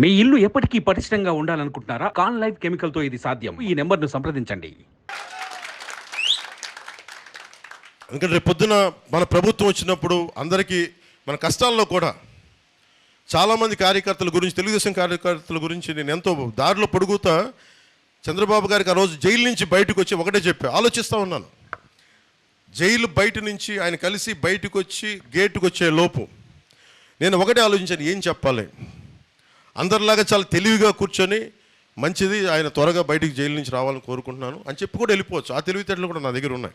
మీ ఇల్లు ఎప్పటికీ పటిష్టంగా ఉండాలనుకుంటున్నారా? కాన్ లైఫ్ కెమికల్తో ఇది సాధ్యం. ఈ నెంబర్ను సంప్రదించండి. ఎందుకంటే రేపు పొద్దున మన ప్రభుత్వం వచ్చినప్పుడు అందరికీ మన కష్టాల్లో కూడా చాలామంది కార్యకర్తల గురించి తెలుగుదేశం కార్యకర్తల గురించి నేను ఎంతో దారిలో పొడుగుతా చంద్రబాబు గారికి ఆ రోజు జైలు నుంచి బయటకు వచ్చి ఒకటే చెప్పా ఆలోచిస్తూ ఉన్నాను. జైలు బయట నుంచి ఆయన కలిసి బయటకు వచ్చి గేటుకు వచ్చే లోపు నేను ఒకటే ఆలోచించాను ఏం చెప్పాలి? అందరిలాగా చాలా తెలివిగా కూర్చొని మంచిది ఆయన త్వరగా బయటికి జైలు నుంచి రావాలని కోరుకుంటున్నాను అని చెప్పి కూడా వెళ్ళిపోవచ్చు. ఆ తెలివితేటలు కూడా నా దగ్గర ఉన్నాయి.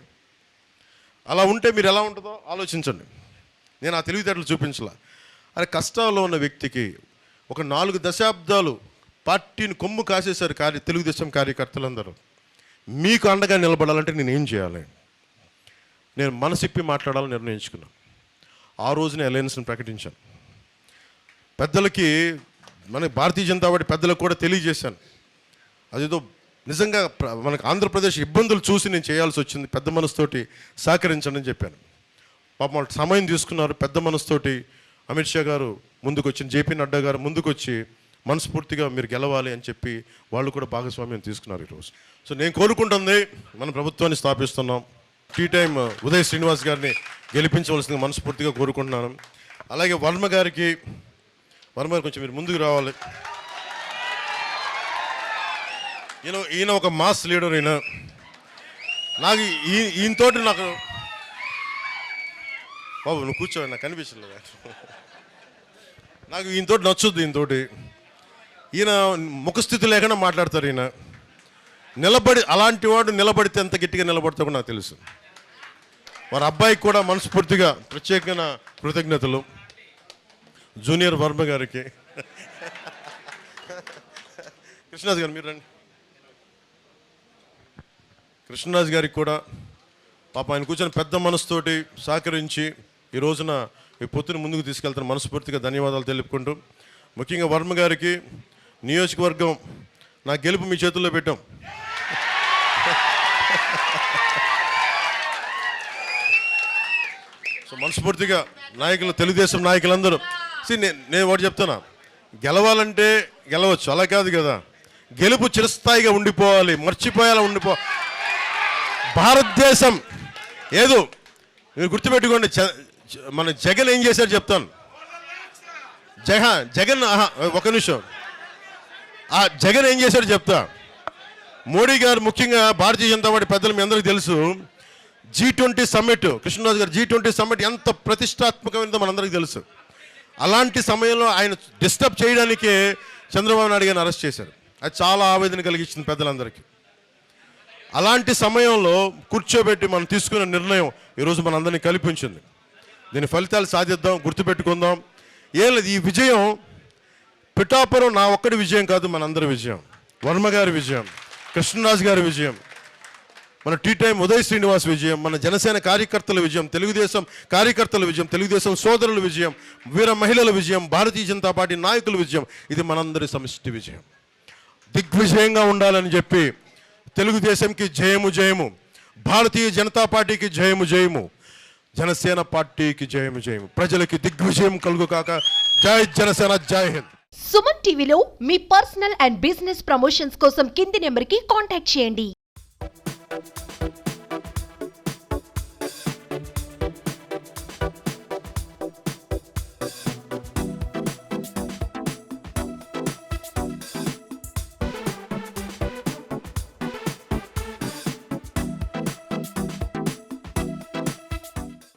అలా ఉంటే మీరు ఎలా ఉంటుందో ఆలోచించండి. నేను ఆ తెలివితేటలు చూపించలా. అరే కష్టాల్లో ఉన్న వ్యక్తికి ఒక నాలుగు దశాబ్దాలు పార్టీని కొమ్ము కాసేశారు కార్య తెలుగుదేశం కార్యకర్తలందరూ. మీకు అండగా నిలబడాలంటే నేను ఏం చేయాలి? నేను మనసిప్పి మాట్లాడాలని నిర్ణయించుకున్నాను. ఆ రోజునే అలయన్స్ని ప్రకటించాను. పెద్దలకి మన భారతీయ జనతా పార్టీ పెద్దలకు కూడా తెలియజేశాను. అదేదో నిజంగా మనకు ఆంధ్రప్రదేశ్ ఇబ్బందులు చూసి నేను చేయాల్సి వచ్చింది పెద్ద మనసుతోటి సహకరించండి అని చెప్పాను. పాపం వాళ్ళు సమయం తీసుకున్నారు పెద్ద మనసుతోటి అమిత్ షా గారు ముందుకొచ్చిన జేపీ నడ్డా గారు ముందుకొచ్చి మనస్ఫూర్తిగా మీరు గెలవాలి అని చెప్పి వాళ్ళు కూడా భాగస్వామ్యం తీసుకున్నారు ఈరోజు. సో నేను కోరుకుంటుంది మన ప్రభుత్వాన్ని స్థాపిస్తున్నాం. టీ టైం ఉదయ్ శ్రీనివాస్ గారిని గెలిపించవలసిందిగా మనస్ఫూర్తిగా కోరుకుంటున్నాను. అలాగే వర్మ గారికి వర్మ గారు కొంచెం మీరు ముందుకు రావాలి. ఈయన ఈయన ఒక మాస్ లీడర్ ఈయన. నాకు ఈ ఈయనతోటి నాకు బాబు నువ్వు కూర్చో నాకు కనిపించలేదు నాకు. ఈయనతోటి నచ్చుద్ది ఈయనతోటి ఈయన ముఖస్థితి లేకుండా మాట్లాడతారు ఈయన. నిలబడి అలాంటి వాడు నిలబడితే ఎంత గట్టిగా నిలబడతాడో నాకు తెలుసు. వారి అబ్బాయికి కూడా మనస్ఫూర్తిగా ప్రత్యేకమైన కృతజ్ఞతలు. జూనియర్ వర్మ గారికి. కృష్ణరాజు గారు మీరు రండి. కృష్ణరాజు గారికి కూడా పాప ఆయన కూర్చొని పెద్ద మనసుతోటి సహకరించి ఈ రోజున ఈ పొత్తుని ముందుకు తీసుకెళ్తున్న మనస్ఫూర్తిగా ధన్యవాదాలు తెలుపుకుంటూ ముఖ్యంగా వర్మ గారికి నియోజకవర్గం నా గెలుపు మీ చేతుల్లో పెట్టాం. సో మనస్ఫూర్తిగా నాయకులు తెలుగుదేశం నాయకులందరూ నేను నేను ఒకటి చెప్తున్నా. గెలవాలంటే గెలవచ్చు అలా కాదు కదా. గెలుపు చిరస్థాయిగా ఉండిపోవాలి మర్చిపోయేలా ఉండిపో భారతదేశం ఏదో మీరు గుర్తుపెట్టుకోండి మన జగన్ ఏం చేశారు చెప్తాను. జగ జగన్ ఒక నిమిషం. ఆ జగన్ ఏం చేశాడు చెప్తా. మోడీ గారు ముఖ్యంగా భారతీయ జనతా పార్టీ పెద్దలు మీ అందరికీ తెలుసు. జీ ట్వంటీ సమ్మిట్ కృష్ణరాజు గారు జీ ట్వంటీ సమ్మిట్ ఎంత ప్రతిష్టాత్మకమైనదో మనందరికీ తెలుసు. అలాంటి సమయంలో ఆయన డిస్టర్బ్ చేయడానికే చంద్రబాబు నాయుడు గారిని అరెస్ట్ చేశారు. అది చాలా ఆవేదన కలిగించింది పెద్దలందరికీ. అలాంటి సమయంలో కూర్చోబెట్టి మనం తీసుకున్న నిర్ణయం ఈరోజు మనందరినీ కల్పించింది. దీని ఫలితాలు సాధిద్దాం గుర్తుపెట్టుకుందాం. ఏం లేదు ఈ విజయం పిఠాపురం నా ఒక్కడి విజయం కాదు మనందరి విజయం. వర్మ గారి విజయం కృష్ణరాజు గారి విజయం. మన టీ టైం ఉదయ్ శ్రీనివాస్ విజయం మన జనసేన కార్యకర్తల విజయం తెలుగుదేశం కార్యకర్తల విజయం తెలుగుదేశం సోదరుల విజయం వీర మహిళల విజయం భారతీయ జనతా పార్టీ నాయకుల విజయం ఇది మనందరి సమిష్టి విజయం. దిగ్విజయంగా ఉండాలని చెప్పి తెలుగుదేశంకి జయము జయము భారతీయ జనతా పార్టీకి జయము జయము జనసేన పార్టీకి జయము జయము. ప్రజలకి దిగ్విజయం కలుగు కాక జై జనసేన జై హింద్. సుమన్ టీవీలో మీ పర్సనల్ అండ్ బిజినెస్ ప్రమోషన్స్ కోసం కింది నెంబర్కి కాంటాక్ట్ చేయండి. Bye.